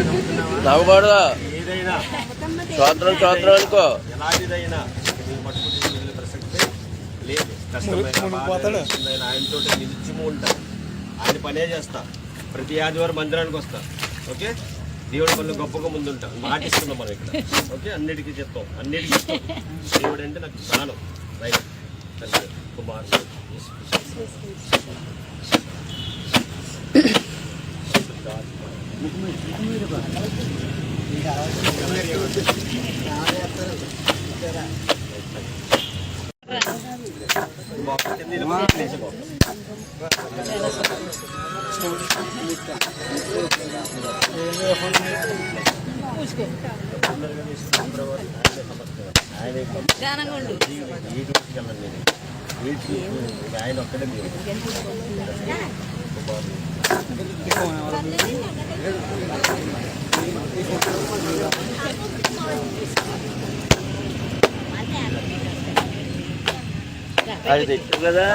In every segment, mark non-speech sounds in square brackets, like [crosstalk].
నవ్వకూడదు? ఏదైనా స్తోత్రం స్తోత్రం అనుకో. ఎలాంటిదైనా ప్రసక్తే లేదు. కష్టమైన ఆయనతో నిత్యము ఉంటాను ఆయన పనే చేస్తా. ప్రతి ఆదివారం మందిరానికి వస్తా. ఓకే? దేవుడి పనులు గొప్పగా ముందుంటా. మాట ఇస్తున్నాం మనం ఇక్కడ. ఓకే? అన్నిటికీ చెప్తాం. అన్నిటికీ చెప్తాం. దేవుడు అంటే నాకు ప్రాణం. రైట్. Kumar Thank you. ఆయన ఒక్కడే మీరు అది తెచ్చు కదా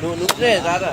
నువ్వు నువ్వే దాదా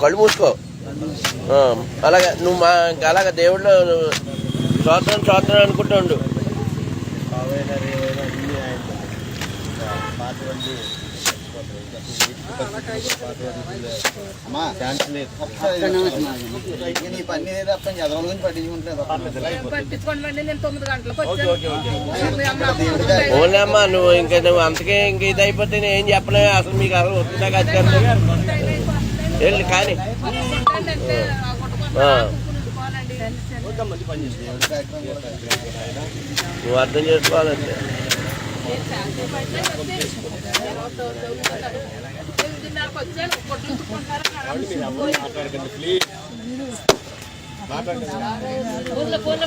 కళ్ళు మూసుకో. అలాగే నువ్వు మా అలాగే దేవుళ్ళు స్తోత్రం స్తోత్రం అనుకుంటూ ఉండు. ఓన్లే అమ్మా నువ్వు ఇంకా నువ్వు అంతకే ఇంక ఇది అయిపోతే నేను ఏం చెప్పలేదు అసలు మీకు అసలు వస్తుందా ఖచ్చితంగా వెళ్ళి కానీ. నువ్వు అర్థం చేసుకోవాలంటే. మాట్లాడకండి పోయినప్పుడు ఫోన్లో ఫోన్లో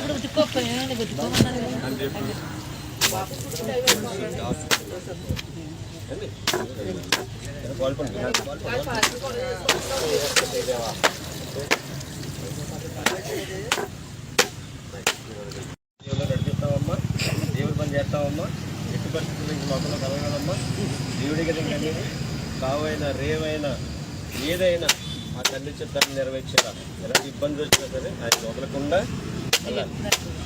దేవుళ్ళు నడిపిస్తావమ్మా. దేవుడి పని చేస్తావమ్మా. ఎట్టి పరిస్థితుల్లో ఇంక లోకంలో కలగలమ్మా దేవుడి కదా కానీ కావైనా రేవైనా ఏదైనా ఆ తండ్రి చిత్తాన్ని నెరవేర్చేలా. ఎలాంటి ఇబ్బందులు వచ్చినా సరే ఆయన వదలకుండా అలా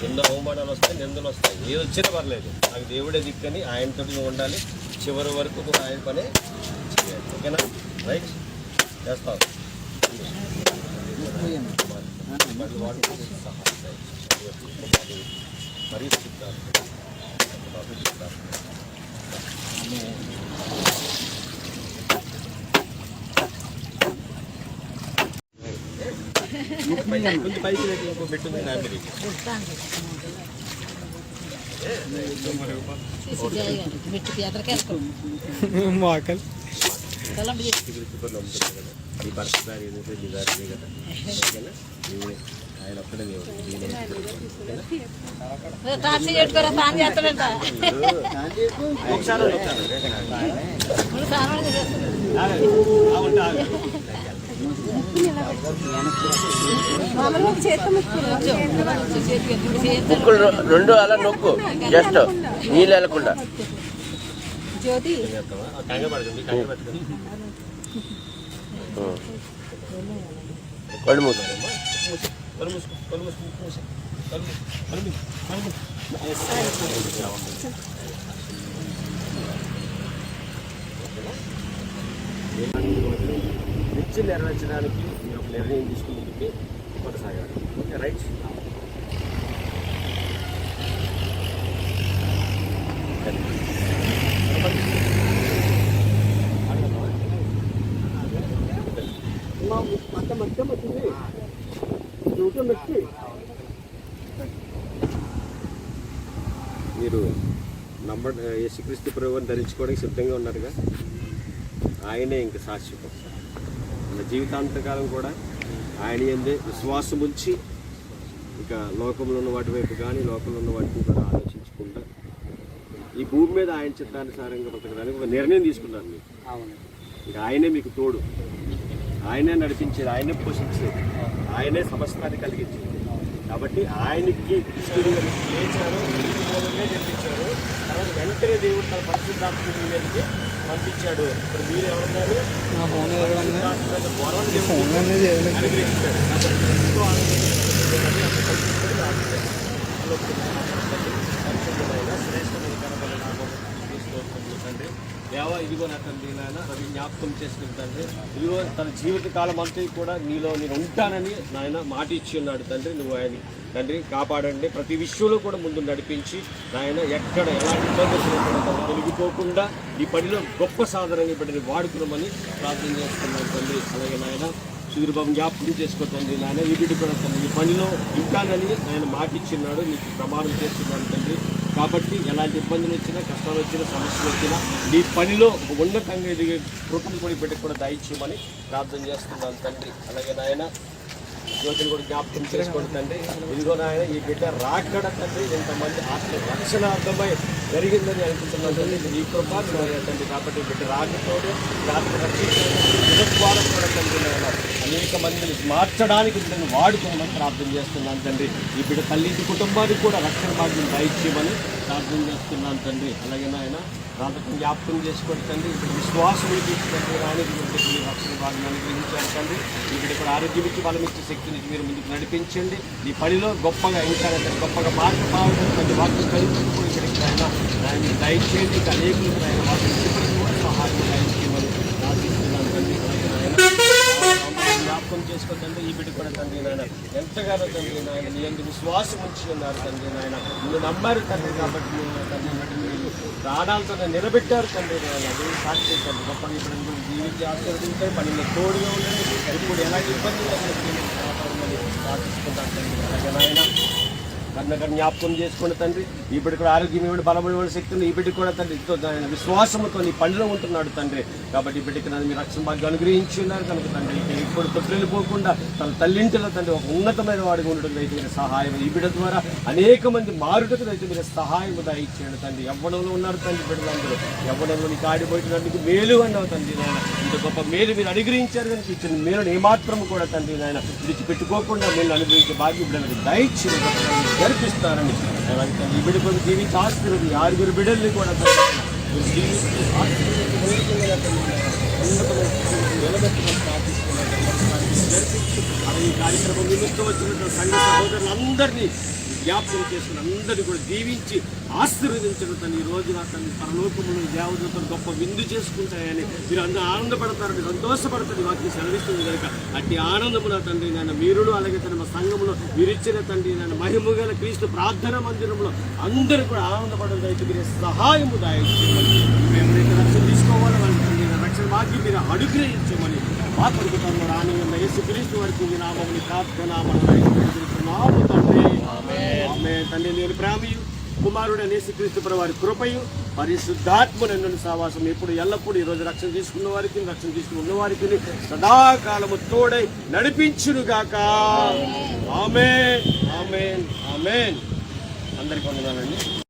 ఎన్నో అవమానాలు వస్తాయి నిందలు వస్తాయి. ఏది వచ్చినా పర్లేదు. నాకు దేవుడే దిక్కని ఆయనతో నువ్వు ఉండాలి. చివరి వరకు కూడా ఆయన పనే చేయాలి ఓకేనా? రైట్. చేస్తావు మరి వాడు సహాయం మరీ చెప్తారు బాబు [laughs] చెప్తారు కొంచెం పైకి లేక ఇంకో పెట్టింది నా మీరు మెట్టుకి ఎదరికేసుకో మాకల్. ఈ భర్త దారి ఏదైతే ఇదే కదా ఓకేనా ఆయన ఒక్కడే దేవుడు ఒకసారి ముక్కులు రెండు అలా నొక్కు జస్ట్ నీళ్ళు వెళ్ళకుండా. కళ్ళు కళ్ళు మూసుకో కళ్ళు మూసుకో మూసుకో. కళ్ళు నిర్ణయం తీసుకుని కొనసాగారు కళ్ళు మూసుకో. నిత్యం నెరవేర్చడానికి మీరు ఒక నిర్ణయం తీసుకుని ముందుకి ఓకే రైట్ మీరు నమ్మ యేసుక్రీస్తు ప్రభువుని ధరించుకోవడానికి సిద్ధంగా ఉన్నారుగా ఆయనే ఇంక శాశ్వతం జీవితాంతకాలం కూడా ఆయన ఎందే విశ్వాసం ఉంచి ఇక లోకంలో ఉన్న వాటి వైపు కానీ లోకంలో ఉన్న వాటిని కూడా ఆలోచించకుండా ఈ భూమి మీద ఆయన చిత్తానుసారంగా బ్రతకడానికి ఒక నిర్ణయం తీసుకున్నారు మీరు. ఇక ఆయనే మీకు తోడు. ఆయనే నడిపించేది ఆయనే పోషించేది ఆయనే సమస్తాన్ని కలిగించేది. కాబట్టి ఆయనకి జరిపించారు తర్వాత వెంటనే దేవుడు తన పరిశుద్ధాత్మ మీదకి పంపించాడు. ఇప్పుడు మీరు ఎవరున్నారు? మీ స్తోత్రములు తండ్రి దేవా ఇదిగో నా తండ్రి నాయన రవి జ్ఞాపకం చేసుకుని తండ్రి. ఇదిగో తన జీవిత కాలం అంతా కూడా నీలో నేను ఉంటానని నాయన మాట ఇచ్చి ఉన్నాడు తండ్రి నువ్వు ఆయన తండ్రి కాపాడండి. ప్రతి విషయంలో కూడా ముందు నడిపించి నాయన ఎక్కడ ఎలాంటి ఇబ్బంది కూడా తొలగిపోకుండా ఈ పనిలో గొప్ప సాధనని బిడ్డని వాడుకున్నామని ప్రార్థన చేస్తున్నాను తండ్రి. అలాగే నాయన సూర్యబాబు జ్ఞాపకం చేసుకోతండి నాయన. ఈ బిడ్డ కూడా తండ్రి ఈ పనిలో ఉంటానని ఆయన మాటిచ్చిన్నాడు నీకు ప్రమాణం చేస్తున్నాను తండ్రి. కాబట్టి ఎలాంటి ఇబ్బందులు వచ్చినా కష్టాలు వచ్చినా సమస్యలు వచ్చినా నీ పనిలో ఒక ఉన్నతంగా ఎదిగే కృపను కూడా బిడ్డకు కూడా దయచేయమని ప్రార్థన చేస్తున్నాను తండ్రి. అలాగే నాయన యువతను కూడా జ్ఞాపకం చేసుకోండి తండ్రి. ఇదిగో నాయన ఈ బిడ్డ రాకడ తండ్రి. ఇంతమంది ఆత్మ రక్షణార్థమై జరిగిందని అనుకుంటున్నాను తండ్రి. ఈ కృప తండ్రి కాబట్టి బిడ్డ రాకతోడు ఆత్మ రక్షించడం కూడా తండ్రి నాయన అనేక మందిని మార్చడానికి బిడ్డను వాడుకోమని ప్రార్థన చేస్తున్నాను తండ్రి. ఈ బిడ్డ తల్లి కుటుంబానికి కూడా రక్షణ భాగ్యం దయచేయమని ప్రార్థన చేస్తున్నాను తండ్రి. అలాగే నాయన రాతకం జ్ఞాపకం చేసుకోండి తండ్రి ఇక్కడ విశ్వాసం తీసుకుంటే రానికి మీరు రక్షణ భాగ్యం అనుగ్రహించారు తండ్రి. ఇక్కడ ఇక్కడ ఆరోగ్యం ఇచ్చి బలం ఇచ్చే శక్తిని మీరు ముందుకు నడిపించండి. ఈ పనిలో గొప్పగా ఇంకా గొప్పగా మార్పు బాగుంటుంది వాటిని కలిపి ఇక్కడికి ఆయన దయచేయండి. ఇంకా అనేకులకు ఆయన చెప్పడానికి కూడా సహాయం దయచేయమని ప్రార్థిస్తున్నాను తండ్రి అలాగే నాయన జ్ఞాపకం చేసుకోతండి ఈ బిడ్డ కూడా తండ్రి నాయన. ఎంతగానో తండ్రి నాయన నీ ఎందుకు విశ్వాసం ఉంచి ఉన్నారు తండ్రి నాయన. నువ్వు నమ్మారు తండ్రి కాబట్టి నువ్వు తండ్రి బట్టి మీరు ప్రాణాలతో నిలబెట్టారు తండ్రి నాయన. అది సాక్షి తండ్రి. గొప్ప ఇప్పుడు నువ్వు జీవించి ఆశీర్వదించారు పనిలో తోడుగా ఉండండి. ఇప్పుడు ఎలాంటి ఇబ్బందులు లేకుండా మీరు ప్రార్థిస్తున్నాను తండ్రి అలాగే నాయన కన్నక జ్ఞాపకం చేసుకున్న తండ్రి ఈ బిడ్డ కూడా ఆరోగ్యం ఇవ్వండి బలమైన శక్తిని ఈ బిడ్డ కూడా తండ్రి ఆయన విశ్వాసంతో నీ పనిలో ఉంటున్నాడు తండ్రి. కాబట్టి ఈ బిడ్డకి నన్ను మీరు రక్షణ భాగ్యం అనుగ్రహించి ఉన్నారు కనుక తండ్రి ఇప్పుడు ఇప్పుడు తొట్టిపోకుండా తన తల్లింటిలో తండ్రి ఒక ఉన్నతమైన వాడిగా ఉండడం అయితే మీరు సహాయం ఈ బిడ్డ ద్వారా అనేక మంది మారుటకు అయితే మీరు సహాయం దయచేయండి తండ్రి. ఎవ్వడంలో ఉన్నారు తండ్రి బిడ్డలందరూ. ఎవ్వడంలో నీకు ఆడిపోయినందుకు మేలు అన్నావు తండ్రి నాయన. ఇంత గొప్ప మేలు మీరు అనుగ్రహించారు కనుక ఇచ్చిన మేలును ఏమాత్రం కూడా తండ్రి నాయన విడిచిపెట్టుకోకుండా మేలు అనుగ్రహించే భాగ్యం బిడ్డలకు దయచేసి జరిపిస్తారని అలాగే తండ్రి ఈ బిడ్డ కొరకు జీవించి ఆశీర్వది ఆరుగురు బిడ్డల్ని కూడా తండ్రి నాయన జరిపించి ఈ కార్యక్రమం నిమిత్తం వచ్చినటువంటి సంఘ సహోదరులందరినీ జ్ఞాపకం చేసుకుని అందరినీ కూడా దీవించి ఆశీర్వదించడం తను ఈ రోజున తన పరలోకములు దేవదూతలు గొప్ప విందు చేసుకుంటాయని మీరు అందరూ ఆనందపడతారని సంతోషపడతారు. వాటిని సెలవిస్తుంది కనుక అట్టి ఆనందము తండ్రి నాయన మీరును అలాగే తన మా సంఘములో మీరిచ్చిన తండ్రి నాయన మహిమగల క్రీస్తు ప్రార్థన మందిరంలో అందరూ కూడా ఆనందపడడం అయితే మీరు సహాయము దాయించమని మేము రక్షణ తీసుకోవాలో తండ్రి రక్షణ మీరు అనుగ్రహించమని మా కొడుకు తమ రానియన్న యేసు క్రీస్తు వరకు నామని నామముని ప్రార్థన నాము తండ్రి. తండ్రి నేను ప్రేమయు కుమారుడు యేసుక్రీస్తు ప్రభు వారి కృపయు పరిశుద్ధాత్మ నన్ను సావాసం ఎప్పుడు ఎల్లప్పుడూ ఈ రోజు రక్షణ తీసుకున్న వారికి రక్షణ తీసుకున్న ఉన్న వారికి సదాకాలము తోడై నడిపించునుగాక ఆమె ఆమెన్. ఆమెన్. అందరికీ వందనాలండి.